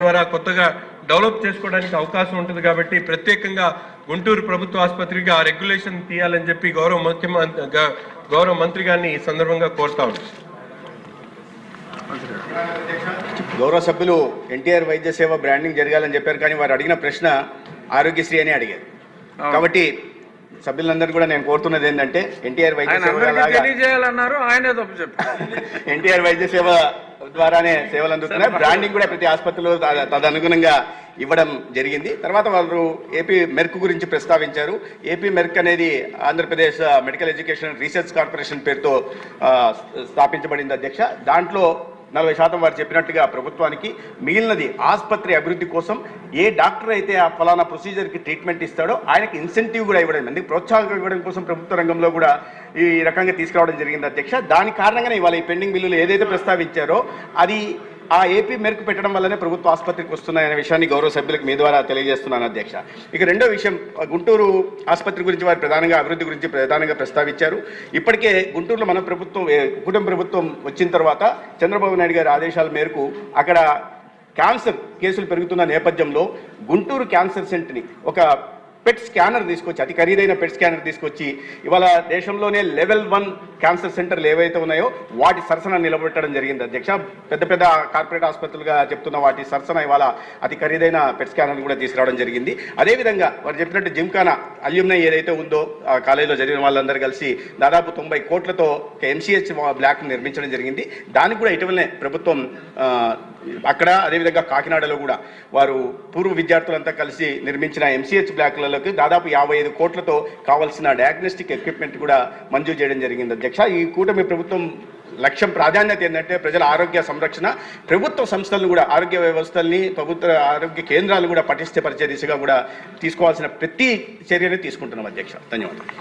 ద్వారా కొత్తగా డెవలప్ చేసుకోవడానికి అవకాశం ఉంటుంది కాబట్టి ప్రత్యేకంగా గుంటూరు ప్రభుత్వ ఆసుపత్రికి ఆ రెగ్యులేషన్ తీయాలని చెప్పి గౌరవ ముఖ్యమంత్రి గౌరవ మంత్రి గారిని ఈ సందర్భంగా కోరుతా గౌరవ సభ్యులు ఎన్టీఆర్ వైద్య సేవ బ్రాండింగ్ జరగాలని చెప్పారు కానీ వారు అడిగిన ప్రశ్న ఆరోగ్యశ్రీ అని అడిగారు. కాబట్టి సభ్యులందరూ కూడా నేను కోరుతున్నది ఏంటంటే ఎన్టీఆర్ వైద్య సేవ ఎన్టీఆర్ వైద్య సేవ ద్వారానే సేవలు అందుతున్నాయి. బ్రాండింగ్ కూడా ప్రతి ఆసుపత్రిలో తదనుగుణంగా ఇవ్వడం జరిగింది. తర్వాత వారు ఏపీ మెర్క్ గురించి ప్రస్తావించారు. ఏపీ మెర్క్ అనేది Andhra Pradesh medical education research corporation పేరుతో స్థాపించబడింది అధ్యక్ష. దాంట్లో నలభై శాతం వారు చెప్పినట్టుగా ప్రభుత్వానికి మిగిలినది ఆసుపత్రి అభివృద్ధి కోసం ఏ డాక్టర్ అయితే ఆ ఫలానా ప్రొసీజర్కి ట్రీట్మెంట్ ఇస్తాడో ఆయనకి ఇన్సెంటివ్ కూడా ఇవ్వడం ఎందుకు ప్రోత్సాహం ఇవ్వడం కోసం ప్రభుత్వ రంగంలో కూడా ఈ రకంగా తీసుకురావడం జరిగింది అధ్యక్ష. దాని కారణంగానే ఇవాళ ఈ పెండింగ్ బిల్లులు ఏదైతే ప్రస్తావించారో అది ఆ ఏపీ మేరకు పెట్టడం వల్లనే ప్రభుత్వ ఆసుపత్రికి వస్తున్నాయనే విషయాన్ని గౌరవ సభ్యులకు మీ ద్వారా తెలియజేస్తున్నాను అధ్యక్ష. ఇక రెండో విషయం గుంటూరు ఆసుపత్రి గురించి వారు ప్రధానంగా అభివృద్ధి గురించి ప్రధానంగా ప్రస్తావించారు. ఇప్పటికే గుంటూరులో మన ప్రభుత్వం కుటుంబ ప్రభుత్వం వచ్చిన తర్వాత చంద్రబాబు నాయుడు గారి ఆదేశాల మేరకు అక్కడ క్యాన్సర్ కేసులు పెరుగుతున్న నేపథ్యంలో గుంటూరు క్యాన్సర్ సెంటర్ని ఒక పెట్ స్కానర్ తీసుకొచ్చి అతి ఖరీదైన పెట్ స్కానర్ తీసుకొచ్చి ఇవాళ దేశంలోనే లెవెల్ వన్ క్యాన్సర్ సెంటర్లు ఏవైతే ఉన్నాయో వాటి సరసన నిలబెట్టడం జరిగింది. అధ్యక్ష పెద్ద పెద్ద కార్పొరేట్ ఆసుపత్రులుగా చెప్తున్న వాటి సరసన ఇవాళ అతి ఖరీదైన పెట్ స్కానర్లు కూడా తీసుకురావడం జరిగింది. అదేవిధంగా వారు చెప్పినట్టు జిమ్ఖానా అల్యూమినై ఏదైతే ఉందో ఆ కాలేజీలో జరిగిన వాళ్ళందరూ కలిసి దాదాపు తొంభై కోట్లతో ఎంసీహెచ్ బ్లాక్ నిర్మించడం జరిగింది. దానికి కూడా ఇటీవలనే ప్రభుత్వం అక్కడ అదేవిధంగా కాకినాడలో కూడా వారు పూర్వ విద్యార్థులంతా కలిసి నిర్మించిన ఎంసీహెచ్ బ్లాక్లలోకి దాదాపు యాభై ఐదు కోట్లతో కావాల్సిన డయాగ్నోస్టిక్ ఎక్విప్మెంట్ కూడా మంజూరు చేయడం జరిగింది. అధ్యక్ష ఈ కూటమి ప్రభుత్వం లక్ష్యం ప్రాధాన్యత ఏంటంటే ప్రజల ఆరోగ్య సంరక్షణ ప్రభుత్వ సంస్థలను కూడా ఆరోగ్య వ్యవస్థల్ని ప్రభుత్వ ఆరోగ్య కేంద్రాలు కూడా పటిష్టపరిచే దిశగా కూడా తీసుకోవాల్సిన ప్రతి చర్యని తీసుకుంటున్నాం అధ్యక్ష. ధన్యవాదాలు.